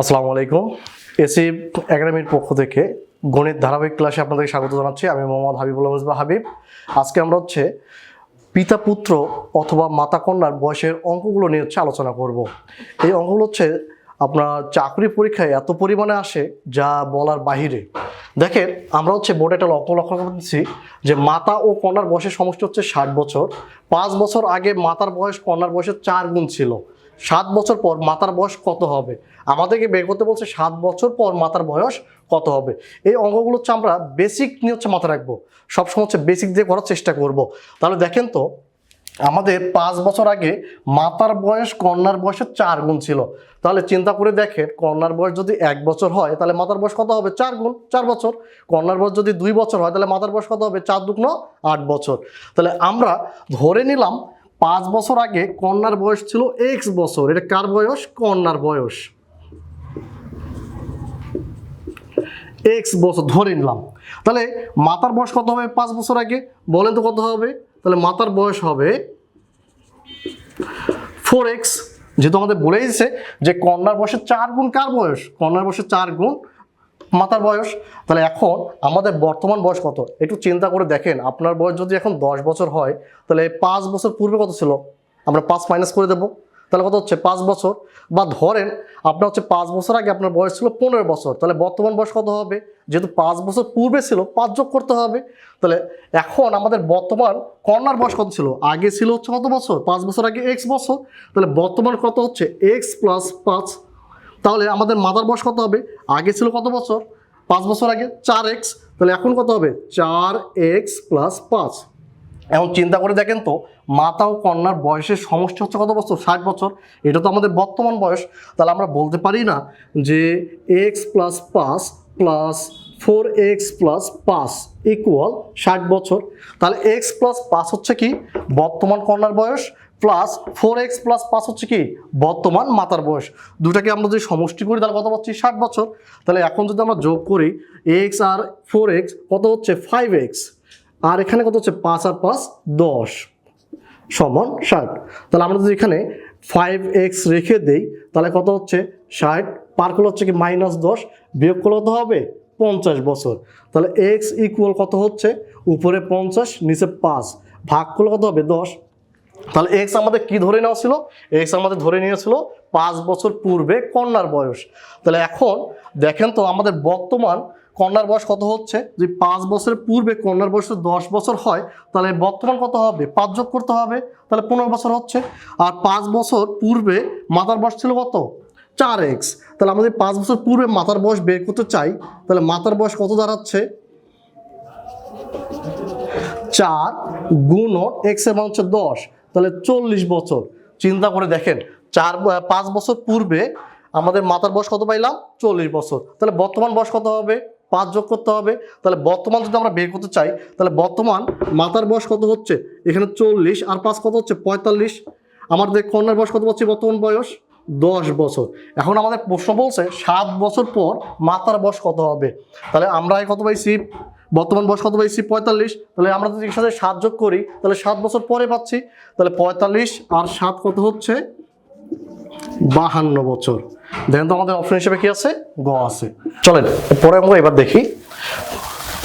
আসসালামু আলাইকুম। এসি একাডেমির পক্ষ থেকে গণিত ধারাবাহিক ক্লাসে আপনাদেরকে স্বাগত জানাচ্ছি। আমি মোহাম্মদ হাবিবুল্লাহ মুজবা হাবিব। আজকে আমরা হচ্ছে পিতা, পুত্র অথবা মাতা, কন্যার বয়সের অঙ্কগুলো নিয়ে হচ্ছে আলোচনা করব। এই অঙ্কগুলো হচ্ছে আপনার চাকরি পরীক্ষায় এত পরিমাণে আসে যা বলার বাহিরে। দেখেন, আমরা হচ্ছে বোর্ডে একটা লক্ষ্য লক্ষ্য করতেছি যে মাতা ও কন্যার বয়সের সমষ্টি হচ্ছে ষাট বছর। পাঁচ বছর আগে মাতার বয়স, কন্যার বয়সের চার গুণ ছিল। সাত বছর পর মাতার বয়স কত হবে? আমাদেরকে বের করতে বলছে সাত বছর পর মাতার বয়স কত হবে? এই অঙ্গগুলো হচ্ছে আমরা বেসিক নিয়ে হচ্ছে মাথা রাখব। সবসময় হচ্ছে বেসিক দিয়ে করার চেষ্টা করব। তাহলে দেখেন তো, আমাদের পাঁচ বছর আগে মাতার বয়স কন্যার বয়সের চার গুণ ছিল। তাহলে চিন্তা করে দেখেন, কন্যার বয়স যদি এক বছর হয়, তাহলে মাতার বয়স কত হবে? চার গুণ, চার বছর। কন্যার বয়স যদি দুই বছর হয়, তাহলে মাতার বয়স কত হবে? চার দুগ্ন আট বছর। তাহলে আমরা ধরে নিলাম পাঁচ বছর আগে কন্যার বয়স ছিল এক্স বছর। এটা কার বয়স? কন্যার বয়স। এক্স বছর, ধরে নিলাম। তাহলে মাতার বয়স কত হবে পাঁচ বছর আগে? বলেন তো কত হবে? তাহলে মাতার বয়স হবে ফোর এক্স যেহেতু আমাদের বলে দিচ্ছে যে কন্যার বয়সে চার গুণ কার বয়স? কন্যার বয়সে চার গুণ মাতার বয়স, তাহলে এখন আমাদের বর্তমান বয়স কত? একটু চিন্তা করে দেখেন, আপনার বয়স যদি এখন দশ বছর হয়, তাহলে পাঁচ বছর পূর্বে কত ছিল? আমরা পাঁচ মাইনাস করে দেবো। তাহলে কত হচ্ছে? পাঁচ বছর। বা ধরেন, আপনার হচ্ছে পাঁচ বছর আগে আপনার বয়স ছিল পনেরো বছর, তাহলে বর্তমান বয়স কত হবে? যেহেতু পাঁচ বছর পূর্বে ছিল, পাঁচ যোগ করতে হবে। তাহলে এখন আমাদের বর্তমান কন্যার বয়স কত ছিল? আগে ছিল হচ্ছে কত বছর? পাঁচ বছর আগে এক্স বছর। তাহলে বর্তমান কত হচ্ছে? এক্স প্লাস পাঁচ। তাহলে আমাদের মাতার বয়স কত হবে? আগে ছিল কত বছর? পাঁচ বছর আগে? চার এক্স তাহলে এখন কত হবে? চার এক্স প্লাস পাঁচ। এখন চিন্তা করে দেখেন তো, মাতা ও কন্যার বয়সের সমষ্টি হচ্ছে কত বছর? ষাট বছর। এটা তো আমাদের বর্তমান বয়স। তাহলে আমরা বলতে পারি না যে এক্স প্লাস পাঁচ প্লাস ফোর এক্স প্লাস পাঁচ ইকুয়াল ষাট বছর। তাহলে এক্স প্লাস পাঁচ হচ্ছে কি? বর্তমান কন্যার বয়স। প্লাস ফোর এক্স প্লাস পাঁচ হচ্ছে কি? বর্তমান মাতার বয়স। দুটাকে আমরা যদি সমষ্টি করি, তাহলে কত পাচ্ছি? ষাট বছর। তাহলে এখন যদি আমরা যোগ করি এক্স আর ফোর এক্স কত হচ্ছে? ফাইভ এক্স আর এখানে কত হচ্ছে? পাঁচ আর পাঁচ, দশ। সমান ষাট। তাহলে আমরা যদি এখানে ফাইভ এক্স রেখে দেই, তাহলে কত হচ্ছে? ষাট। পার করলে হচ্ছে কি? মাইনাস দশ। বিয়োগ করলে কত হবে? পঞ্চাশ বছর। তাহলে এক্স ইকুয়াল কত হচ্ছে? উপরে পঞ্চাশ, নিচে পাঁচ। ভাগ করলে কত হবে? দশ। তাহলে এক্স আমাদের কি ধরে নেওয়া ছিল? এক্স আমাদের ধরে নিয়েছিল পাঁচ বছর পূর্বে কন্যার বয়স। তাহলে এখন দেখেন তো আমাদের বর্তমান কন্যার বয়স কত হচ্ছে? যদি পাঁচ বছরের পূর্বে কন্যার বয়স দশ বছর হয়, তাহলে বর্তমান কত হবে? পাঁচ যোগ করতে হবে, তাহলে পনেরো বছর হচ্ছে। আর পাঁচ বছর পূর্বে মাতার বয়স ছিল কত? চার এক্স তাহলে আমাদের পাঁচ বছর পূর্বে মাতার বয়স বের করতে চাই, তাহলে মাতার বয়স কত দাঁড়াচ্ছে? চার গুণ এক্সের মান হচ্ছে দশ। তাহলে চল্লিশ বছর। চিন্তা করে দেখেন, চার পাঁচ বছর পূর্বে আমাদের মাতার বয়স কত পাইলাম? চল্লিশ বছর। তাহলে বর্তমান বয়স কত হবে? পাঁচ যোগ করতে হবে। তাহলে বর্তমান যদি আমরা বের করতে চাই, তাহলে বর্তমান মাতার বয়স কত হচ্ছে? এখানে চল্লিশ, আর পাঁচ কত হচ্ছে? পঁয়তাল্লিশ। আমাদের কন্যার বয়স কত পাচ্ছি বর্তমান বয়স? দশ বছর। এখন আমাদের প্রশ্ন বলছে, সাত বছর পর মাতার বয়স কত হবে? তাহলে আমরা কত পাইছি? বর্তমান বয়স কত পাইছি? পঁয়তাল্লিশ। তাহলে আমরা যদি সাথে সাত যোগ করি, তাহলে সাত বছর পরে পাচ্ছি। তাহলে পঁয়তাল্লিশ আর সাত কত হচ্ছে? বাহান্ন বছর। দেখেন তো আমাদের অপশন হিসেবে কি আছে? গ আছে। চলেন পরে আমরা এবার দেখি।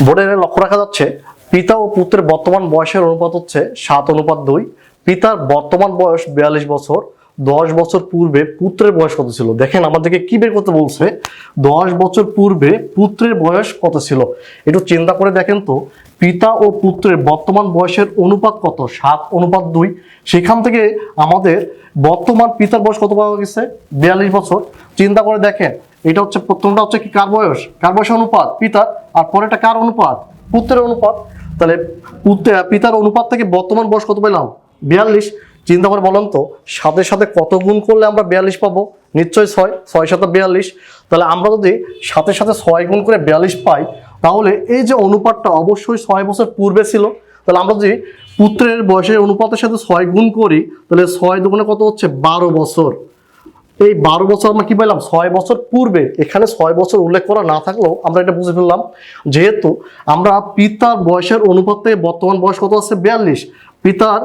বোর্ডে লক্ষ্য রাখা যাচ্ছে, পিতা ও পুত্রের বর্তমান বয়সের অনুপাত হচ্ছে সাত অনুপাত দুই। পিতার বর্তমান বয়স বিয়াল্লিশ বছর দশ বছর পূর্বে পুত্রের বয়স কত ছিল? দেখেন, আমাদেরকে কি বের করতে বলছে? দশ বছর পূর্বে পুত্রের বয়স কত ছিল? একটু চিন্তা করে দেখেন তো, পিতা ও পুত্রের বর্তমান বয়সের অনুপাত কত? সাত, অনুপাত দুই। সেখান থেকে আমাদের বর্তমান পিতার বয়স কত পাওয়া গেছে? বিয়াল্লিশ বছর। চিন্তা করে দেখেন, এটা হচ্ছে, প্রথমটা হচ্ছে কি, কার বয়স? কার বয়স অনুপাত? পিতার। আর পরেরটা কার অনুপাত? পুত্রের অনুপাত। তাহলে পুত্র পিতার অনুপাত থেকে বর্তমান বয়স কত পেলাম? বিয়াল্লিশ। চিন্তা করে বলেন তো, সাথে সাথে কত গুণ করলে আমরা বিয়াল্লিশ পাবো? নিশ্চয়ই ছয় ছয় সাথে বিয়াল্লিশ। তাহলে আমরা যদি সাথে সাথে ছয় গুণ করে বিয়াল্লিশ পাই, তাহলে এই যে অনুপাতটা অবশ্যই ছয় বছর পূর্বে ছিল। তাহলে আমরা যদি পুত্রের বয়সের অনুপাতের সাথে ছয় গুণ করি, তাহলে ছয় দুগুণে কত হচ্ছে? বারো বছর। এই বারো বছর আমরা কি পেলাম ছয় বছর পূর্বে। এখানে ছয় বছর উল্লেখ করা না থাকলেও আমরা এটা বুঝে ফেললাম। যেহেতু আমরা পিতার বয়সের অনুপাত থেকে বর্তমান বয়স কত আছে? বিয়াল্লিশ। পিতার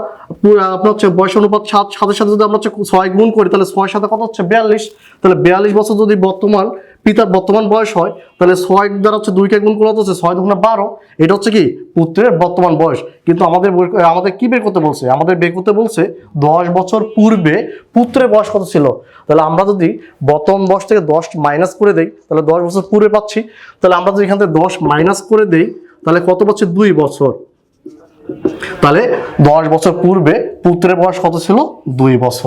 আপনার হচ্ছে বয়স অনুপাত সাত, সাথে সাথে যদি আমরা হচ্ছে ছয় গুণ করি, তাহলে ছয় সাথে কত হচ্ছে বিয়াল্লিশ? তাহলে বিয়াল্লিশ বছর যদি বর্তমান, পিতার বর্তমান বয়স হয়, তাহলে ছয় দ্বারা হচ্ছে দুইকে গুণ করা হচ্ছে? ছয় দুগুণে বারো। এটা হচ্ছে কি? পুত্রের বর্তমান বয়স। কিন্তু আমাদের আমাদের কি বের করতে বলছে? আমাদের বের করতে বলছে, দশ বছর পূর্বে পুত্রের বয়স কত ছিল? তাহলে আমরা যদি বর্তমান বয়স থেকে দশ মাইনাস করে দেই, তাহলে দশ বছর পূর্বে পাচ্ছি। তাহলে আমরা যদি এখান থেকে দশ মাইনাস করে দেই, তাহলে কত পাচ্ছি? দুই বছর। তাহলে দশ বছর পূর্বে পুত্রের বয়স কত ছিল? দুই বছর।